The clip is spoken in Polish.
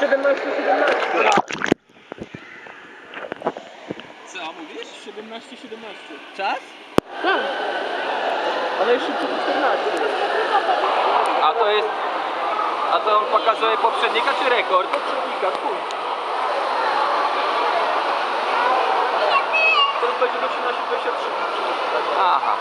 17, 17. Co mówisz? 17, 17. Czas? Tak. A najszybciej 14. A to jest... A to on pokazuje poprzednika czy rekord? Poprzednika, chuj. Teraz będzie 18, 23. Aha.